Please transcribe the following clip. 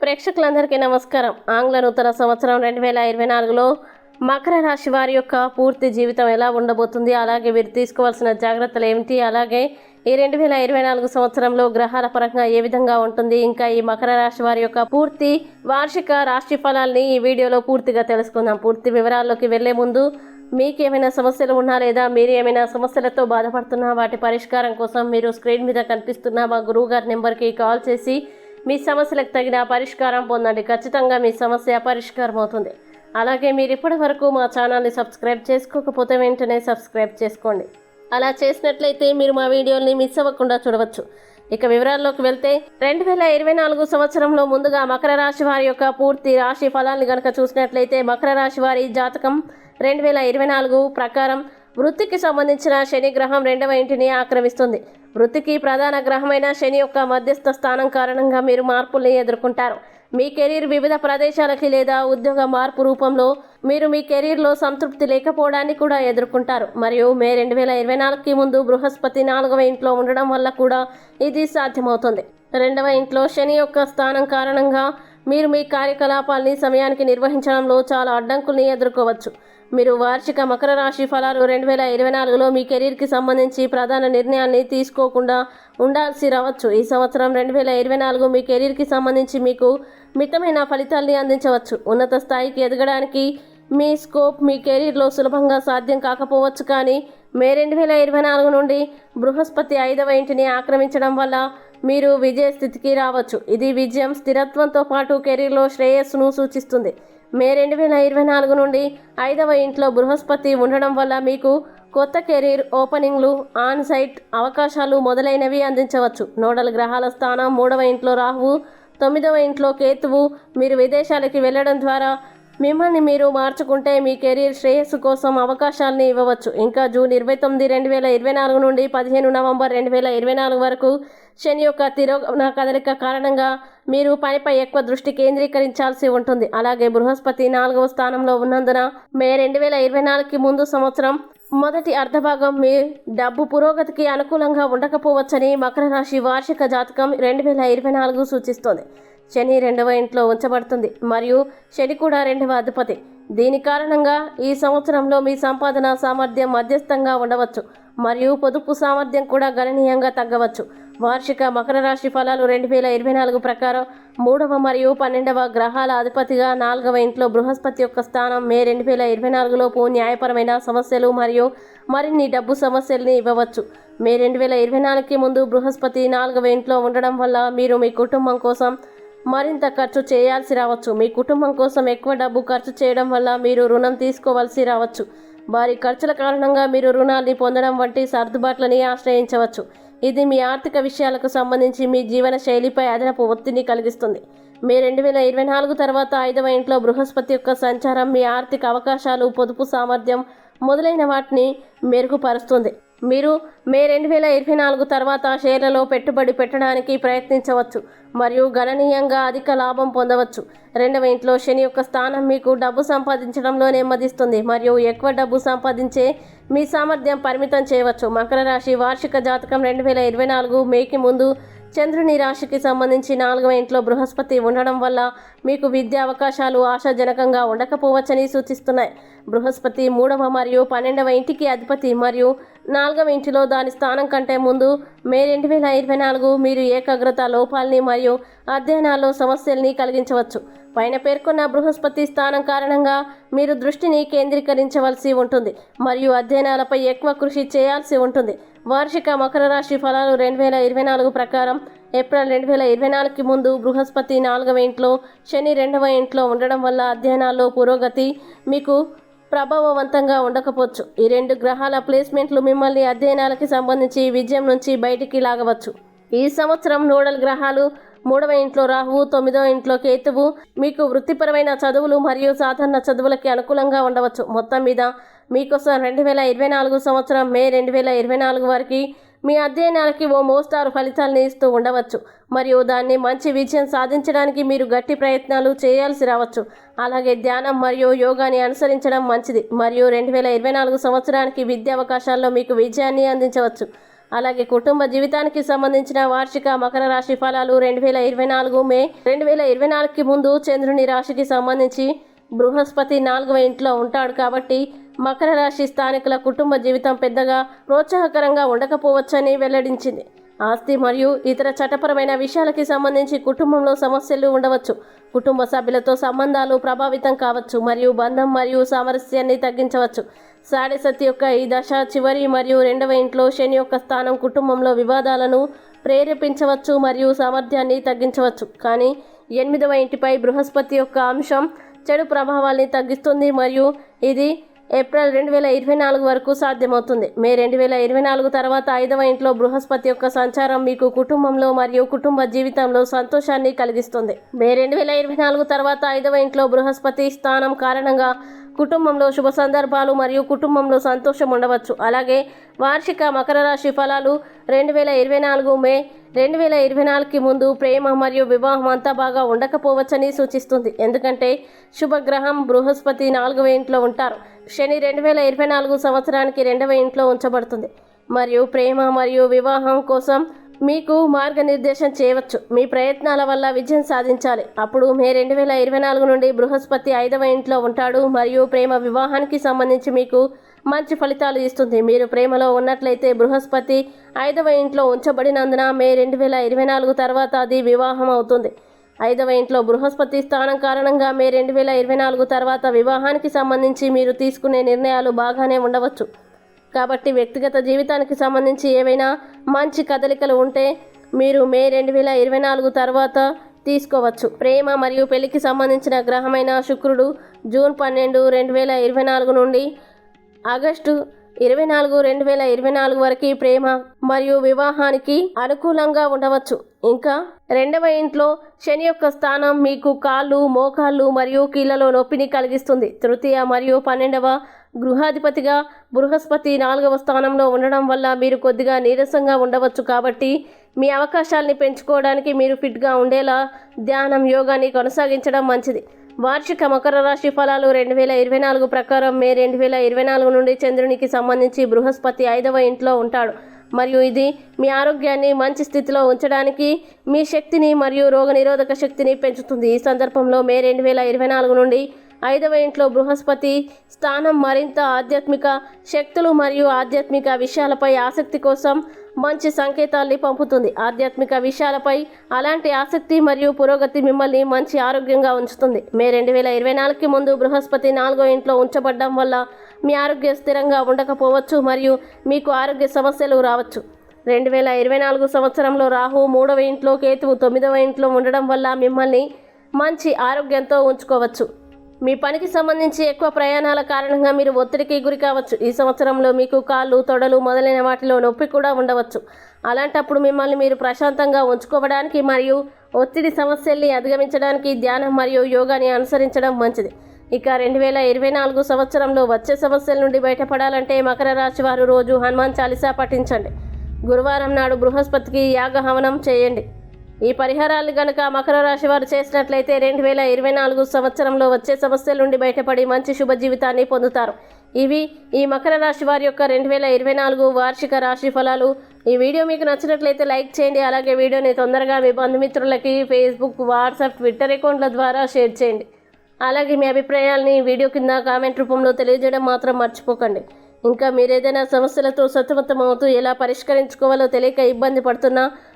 ప్రేక్షకులందరికీ నమస్కారం. ఆంగ్ల నూతన సంవత్సరం రెండు వేల ఇరవై నాలుగులో మకర రాశి వారి యొక్క పూర్తి జీవితం ఎలా ఉండబోతుంది? అలాగే వీరు తీసుకోవాల్సిన జాగ్రత్తలు ఏమిటి? అలాగే ఈ రెండు వేల ఇరవై నాలుగు సంవత్సరంలో గ్రహాల పరంగా ఏ విధంగా ఉంటుంది? ఇంకా ఈ మకర రాశి వారి యొక్క పూర్తి వార్షిక రాశి ఫలాల్ని ఈ వీడియోలో పూర్తిగా తెలుసుకుందాం. పూర్తి వివరాల్లోకి వెళ్ళే ముందు మీకు ఏమైనా సమస్యలు ఉన్నా లేదా మీరు ఏమైనా సమస్యలతో బాధపడుతున్నా వాటి పరిష్కారం కోసం మీరు స్క్రీన్ మీద కనిపిస్తున్న మా గురువు గారి నెంబర్కి కాల్ చేసి మీ సమస్యలకు తగిన పరిష్కారం పొందండి. ఖచ్చితంగా మీ సమస్య పరిష్కారం అవుతుంది అలాగే మీరు ఇప్పటి వరకు మా ఛానల్ని సబ్స్క్రైబ్ చేసుకోకపోతే వెంటనే సబ్స్క్రైబ్ చేసుకోండి. అలా చేసినట్లయితే మీరు మా వీడియోల్ని మిస్ అవ్వకుండా చూడవచ్చు. ఇక వివరాల్లోకి వెళ్తే రెండు వేల ఇరవై నాలుగు సంవత్సరంలో ముందుగా మకర రాశి వారి యొక్క పూర్తి రాశి ఫలాన్ని కనుక చూసినట్లయితే మకర రాశి వారి జాతకం రెండు వేల ఇరవై నాలుగు ప్రకారం వృత్తికి సంబంధించిన శని గ్రహం రెండవ ఇంటిని ఆక్రమిస్తుంది. వృత్తికి ప్రధాన గ్రహమైన శని యొక్క మధ్యస్థ స్థానం కారణంగా మీరు మార్పుల్ని ఎదుర్కొంటారు. మీ కెరీర్ వివిధ ప్రదేశాలకి లేదా ఉద్యోగ మార్పు రూపంలో మీరు మీ కెరీర్లో సంతృప్తి లేకపోవడాన్ని కూడా ఎదుర్కొంటారు. మరియు మే రెండు వేల ఇరవై నాలుగుకి ముందు బృహస్పతి నాలుగవ ఇంట్లో ఉండడం వల్ల కూడా ఇది సాధ్యమవుతుంది. రెండవ ఇంట్లో శని యొక్క స్థానం కారణంగా మీరు మీ కార్యకలాపాల్ని సమయానికి నిర్వహించడంలో చాలా అడ్డంకుల్ని ఎదుర్కోవచ్చు. మీరు వార్షిక మకర రాశి ఫలాలు రెండు వేల ఇరవై నాలుగులో మీ కెరీర్కి సంబంధించి ప్రధాన నిర్ణయాన్ని తీసుకోకుండా ఉండాల్సి రావచ్చు. ఈ సంవత్సరం రెండు వేల ఇరవై నాలుగు మీ కెరీర్కి సంబంధించి మీకు మితమైన ఫలితాల్ని అందించవచ్చు. ఉన్నత స్థాయికి ఎదగడానికి మీ స్కోప్ మీ కెరీర్లో సులభంగా సాధ్యం కాకపోవచ్చు కానీ మే రెండు వేల ఇరవై నాలుగు నుండి బృహస్పతి ఐదవ ఇంటిని ఆక్రమించడం వల్ల మీరు విజయ స్థితికి రావచ్చు. ఇది విజయం స్థిరత్వంతో పాటు కెరీర్లో శ్రేయస్సును సూచిస్తుంది. మే రెండు వేల ఇరవై నాలుగు నుండి ఐదవ ఇంట్లో బృహస్పతి ఉండడం వల్ల మీకు కొత్త కెరీర్ ఓపెనింగ్లు ఆన్ సైట్ అవకాశాలు మొదలైనవి అందించవచ్చు. నోడల్ గ్రహాల స్థానం మూడవ ఇంట్లో రాహువు తొమ్మిదవ ఇంట్లో కేతువు. మీరు విదేశాలకి వెళ్ళడం ద్వారా మిమ్మల్ని మీరు మార్చుకుంటే మీ కెరీర్ శ్రేయస్సు కోసం అవకాశాలని ఇవ్వవచ్చు. ఇంకా జూన్ ఇరవై తొమ్మిది రెండు వేల ఇరవై నాలుగు నుండి పదిహేను నవంబర్ రెండు వేల ఇరవై నాలుగు వరకు శని యొక్క తిరోగమన కదలిక కారణంగా మీరు పనిపై ఎక్కువ దృష్టి కేంద్రీకరించాల్సి ఉంటుంది. అలాగే బృహస్పతి నాలుగవ స్థానంలో ఉన్నందున మే రెండు వేల ఇరవై నాలుగుకి ముందు సంవత్సరం మొదటి అర్ధభాగం మీ డబ్బు పురోగతికి అనుకూలంగా ఉండకపోవచ్చని మకర రాశి వార్షిక జాతకం రెండు వేల ఇరవై నాలుగు సూచిస్తోంది. శని రెండవ ఇంట్లో ఉంచబడుతుంది. మరియు శని కూడా రెండవ అధిపతి. దీని కారణంగా ఈ సంవత్సరంలో మీ సంపాదన సామర్థ్యం మధ్యస్థంగా ఉండవచ్చు. మరియు పొదుపు సామర్థ్యం కూడా గణనీయంగా తగ్గవచ్చు. వార్షిక మకర రాశి ఫలాలు రెండు వేల ఇరవై నాలుగు ప్రకారం మూడవ మరియు పన్నెండవ గ్రహాల అధిపతిగా నాలుగవ ఇంట్లో బృహస్పతి యొక్క స్థానం మే రెండు వేల ఇరవై నాలుగులోపు న్యాయపరమైన సమస్యలు మరియు మరిన్ని డబ్బు సమస్యల్ని ఇవ్వవచ్చు. మే రెండు వేల ఇరవై నాలుగుకి ముందు బృహస్పతి నాలుగవ ఇంట్లో ఉండడం వల్ల మీరు మీ కుటుంబం కోసం మరింత ఖర్చు చేయాల్సి రావచ్చు. మీ కుటుంబం కోసం ఎక్కువ డబ్బు ఖర్చు చేయడం వల్ల మీరు రుణం తీసుకోవాల్సి రావచ్చు. వారి ఖర్చుల కారణంగా మీరు రుణాన్ని పొందడం వంటి సర్దుబాట్లని ఆశ్రయించవచ్చు. ఇది మీ ఆర్థిక విషయాలకు సంబంధించి మీ జీవన శైలిపై అదనపు ఒత్తిడిని కలిగిస్తుంది. మే రెండు వేల ఇరవై నాలుగు తర్వాత ఐదవ ఇంట్లో బృహస్పతి యొక్క సంచారం మీ ఆర్థిక అవకాశాలు పొదుపు సామర్థ్యం మొదలైన వాటిని మెరుగుపరుస్తుంది. మీరు మే రెండు వేల ఇరవై నాలుగు తర్వాత షేర్లలో పెట్టుబడి పెట్టడానికి ప్రయత్నించవచ్చు మరియు గణనీయంగా అధిక లాభం పొందవచ్చు. రెండవ ఇంట్లో శని యొక్క స్థానం మీకు డబ్బు సంపాదించడంలో నెమ్మదిస్తుంది మరియు ఎక్కువ డబ్బు సంపాదించే మీ సామర్థ్యం పరిమితం చేయవచ్చు. మకర రాశి వార్షిక జాతకం రెండు వేల ఇరవై నాలుగు మేకి ముందు చంద్రుని రాశికి సంబంధించి నాలుగవ ఇంట్లో బృహస్పతి ఉండడం వల్ల మీకు విద్యా అవకాశాలు ఆశాజనకంగా ఉండకపోవచ్చని సూచిస్తున్నాయి. బృహస్పతి మూడవ మరియు పన్నెండవ ఇంటికి అధిపతి మరియు నాలుగవ ఇంటిలో దాని స్థానం కంటే ముందు మే రెండు వేల ఇరవై నాలుగు మీరు ఏకాగ్రత లోపాలని మరియు అధ్యయనాల్లో సమస్యల్ని కలిగించవచ్చు. పైన పేర్కొన్న బృహస్పతి స్థానం కారణంగా మీరు దృష్టిని కేంద్రీకరించవలసి ఉంటుంది మరియు అధ్యయనాలపై ఎక్కువ కృషి చేయాల్సి ఉంటుంది. వార్షిక మకర రాశి ఫలాలు రెండు వేల ఇరవై నాలుగు ప్రకారం ఏప్రిల్ రెండు వేల ఇరవై నాలుగుకి ముందు బృహస్పతి నాలుగవ ఇంట్లో శని రెండవ ఇంట్లో ఉండడం వల్ల అధ్యయనాల్లో పురోగతి మీకు ప్రభావవంతంగా ఉండకపోవచ్చు. ఈ రెండు గ్రహాల ప్లేస్మెంట్లు మిమ్మల్ని అధ్యయనాలకి సంబంధించి విజయం నుంచి బయటికి లాగవచ్చు. ఈ సంవత్సరం నోడల్ గ్రహాలు మూడవ ఇంట్లో రాహువు తొమ్మిదవ ఇంట్లో కేతువు. మీకు వృత్తిపరమైన చదువులు మరియు సాధారణ చదువులకి అనుకూలంగా ఉండవచ్చు. మొత్తం మీద మీకోసం రెండు వేల ఇరవై నాలుగు సంవత్సరం మే రెండు వేల ఇరవై నాలుగు వరకు మీ అధ్యయనాలకి ఓ మోస్తారు ఫలితాలను ఇస్తూ ఉండవచ్చు. మరియు దాన్ని మంచి విజయం సాధించడానికి మీరు గట్టి ప్రయత్నాలు చేయాల్సి రావచ్చు. అలాగే ధ్యానం మరియు యోగాని అనుసరించడం మంచిది. మరియు రెండు వేల ఇరవై నాలుగు సంవత్సరానికి విద్యా అవకాశాల్లో మీకు విజయాన్ని అందించవచ్చు. అలాగే కుటుంబ జీవితానికి సంబంధించిన వార్షిక మకర రాశి ఫలాలు రెండు వేల ఇరవై నాలుగు మే రెండు వేల ఇరవై నాలుగుకి ముందు చంద్రుని రాశికి సంబంధించి బృహస్పతి నాలుగవ ఇంట్లో ఉంటాడు కాబట్టి మకర రాశి స్థానికుల కుటుంబ జీవితం పెద్దగా ప్రోత్సాహకరంగా ఉండకపోవచ్చని వెల్లడించింది. ఆస్తి మరియు ఇతర చట్టపరమైన విషయాలకి సంబంధించి కుటుంబంలో సమస్యలు ఉండవచ్చు. కుటుంబ సభ్యులతో సంబంధాలు ప్రభావితం కావచ్చు మరియు బంధం మరియు సామరస్యాన్ని తగ్గించవచ్చు. సాడేసతి యొక్క ఈ దశ చివరి మరియు రెండవ ఇంట్లో శని యొక్క స్థానం కుటుంబంలో వివాదాలను ప్రేరేపించవచ్చు మరియు సామర్థ్యాన్ని తగ్గించవచ్చు. కానీ ఎనిమిదవ ఇంటిపై బృహస్పతి యొక్క అంశం చెడు ప్రభావాల్ని తగ్గిస్తుంది మరియు ఇది ఏప్రిల్ రెండు వేల ఇరవై నాలుగు వరకు సాధ్యమవుతుంది. మే రెండు వేల ఇరవై నాలుగు తర్వాత ఐదవ ఇంట్లో బృహస్పతి యొక్క సంచారం మీకు కుటుంబంలో మరియు కుటుంబ జీవితంలో సంతోషాన్ని కలిగిస్తుంది. మే రెండు వేల ఇరవై నాలుగు తర్వాత ఐదవ ఇంట్లో బృహస్పతి స్థానం కారణంగా కుటుంబంలో శుభ సందర్భాలు మరియు కుటుంబంలో సంతోషం ఉండవచ్చు. అలాగే వార్షిక మకర రాశి ఫలాలు రెండు వేల ఇరవై నాలుగు మే రెండు వేల ఇరవై నాలుగుకి ముందు ప్రేమ మరియు వివాహం అంతా బాగా ఉండకపోవచ్చని సూచిస్తుంది. ఎందుకంటే శుభగ్రహం బృహస్పతి నాలుగవ ఇంట్లో ఉంటారు. శని రెండు వేల ఇరవై నాలుగు సంవత్సరానికి రెండవ ఇంట్లో ఉంచబడుతుంది. మరియు ప్రేమ మరియు వివాహం కోసం మీకు మార్గనిర్దేశం చేయవచ్చు. మీ ప్రయత్నాల వల్ల విజయం సాధించాలి. అప్పుడు మే రెండు వేల ఇరవై నాలుగు నుండి బృహస్పతి ఐదవ ఇంట్లో ఉంటాడు. మరియు ప్రేమ వివాహానికి సంబంధించి మీకు మంచి ఫలితాలు ఇస్తుంది. మీరు ప్రేమలో ఉన్నట్లయితే బృహస్పతి ఐదవ ఇంట్లో ఉంచబడినందున మే రెండు వేల ఇరవై నాలుగు తర్వాత అది వివాహం అవుతుంది. ఐదవ ఇంట్లో బృహస్పతి స్థానం కారణంగా మే రెండు వేల ఇరవై నాలుగు తర్వాత వివాహానికి సంబంధించి మీరు తీసుకునే నిర్ణయాలు బాగానే ఉండవచ్చు. కాబట్టి వ్యక్తిగత జీవితానికి సంబంధించి ఏవైనా మంచి కదలికలు ఉంటే మీరు మే రెండు వేల ఇరవై నాలుగు తర్వాత తీసుకోవచ్చు. ప్రేమ మరియు పెళ్ళికి సంబంధించిన గ్రహమైన శుక్రుడు జూన్ పన్నెండు రెండు వేల ఇరవై నాలుగు నుండి ఆగస్టు ఇరవై నాలుగు రెండు వేల ఇరవై నాలుగు వరకు ప్రేమ మరియు వివాహానికి అనుకూలంగా ఉండవచ్చు. ఇంకా రెండవ ఇంట్లో శని యొక్క స్థానం మీకు కాళ్ళు మోకాళ్ళు మరియు కీళ్ళలో నొప్పిని కలిగిస్తుంది. తృతీయ మరియు పన్నెండవ గృహాధిపతిగా బృహస్పతి నాలుగవ స్థానంలో ఉండడం వల్ల మీరు కొద్దిగా నీరసంగా ఉండవచ్చు కాబట్టి మీ అవకాశాల్ని పెంచుకోవడానికి మీరు ఫిట్గా ఉండేలా ధ్యానం యోగాని కొనసాగించడం మంచిది. వార్షిక మకర రాశి ఫలాలు రెండు వేల ఇరవై నాలుగు ప్రకారం మే రెండు వేల ఇరవై నాలుగు నుండి చంద్రునికి సంబంధించి బృహస్పతి ఐదవ ఇంట్లో ఉంటాడు. మరియు ఇది మీ ఆరోగ్యాన్ని మంచి స్థితిలో ఉంచడానికి మీ శక్తిని మరియు రోగనిరోధక శక్తిని పెంచుతుంది. ఈ సందర్భంలో మే రెండు వేల ఇరవై నాలుగు నుండి ఐదవ ఇంట్లో బృహస్పతి స్థానం మరింత ఆధ్యాత్మిక శక్తులు మరియు ఆధ్యాత్మిక విషయాలపై ఆసక్తి కోసం మంచి సంకేతాల్ని పంపుతుంది. ఆధ్యాత్మిక విషయాలపై అలాంటి ఆసక్తి మరియు పురోగతి మిమ్మల్ని మంచి ఆరోగ్యంగా ఉంచుతుంది. మే రెండు వేల ఇరవై నాలుగుకి ముందు బృహస్పతి నాలుగో ఇంట్లో ఉంచబడడం వల్ల మీ ఆరోగ్యం స్థిరంగా ఉండకపోవచ్చు మరియు మీకు ఆరోగ్య సమస్యలు రావచ్చు. రెండు వేల ఇరవై నాలుగు సంవత్సరంలో రాహు మూడవ ఇంట్లో కేతువు తొమ్మిదవ ఇంట్లో ఉండడం వల్ల మిమ్మల్ని మంచి ఆరోగ్యంతో ఉంచుకోవచ్చు. మీ పనికి సంబంధించి ఎక్కువ ప్రయాణాల కారణంగా మీరు ఒత్తిడికి గురి కావచ్చు. ఈ సంవత్సరంలో మీకు కాళ్ళు తొడలు మొదలైన వాటిలో నొప్పి కూడా ఉండవచ్చు. అలాంటప్పుడు మిమ్మల్ని మీరు ప్రశాంతంగా ఉంచుకోవడానికి మరియు ఒత్తిడి సమస్యల్ని అధిగమించడానికి ధ్యానం మరియు యోగాని అనుసరించడం మంచిది. ఇక రెండు వేల ఇరవై నాలుగు సంవత్సరంలో వచ్చే సమస్యల నుండి బయటపడాలంటే మకర రాశి వారు రోజు హనుమాన్ చాలీసా పఠించండి. గురువారం నాడు బృహస్పతికి యాగ హవనం చేయండి. ఈ పరిహారాలు గనక మకర రాశి వారు చేసినట్లయితే రెండు వేల ఇరవై నాలుగు సంవత్సరంలో వచ్చే సమస్యల నుండి బయటపడి మంచి శుభ జీవితాన్ని పొందుతారు. ఇవి ఈ మకర రాశి వారి యొక్క రెండు వేల ఇరవై నాలుగు వార్షిక రాశి ఫలాలు. ఈ వీడియో మీకు నచ్చినట్లయితే లైక్ చేయండి. అలాగే వీడియోని తొందరగా మీ బంధుమిత్రులకి ఫేస్బుక్ వాట్సాప్ ట్విట్టర్ అకౌంట్ల ద్వారా షేర్ చేయండి. అలాగే మీ అభిప్రాయాల్ని వీడియో కింద కామెంట్ రూపంలో తెలియజేయడం మాత్రం మర్చిపోకండి. ఇంకా మీరు ఏదైనా సమస్యలతో సతమతమవుతూ ఎలా పరిష్కరించుకోవాలో తెలియక ఇబ్బంది పడుతున్నా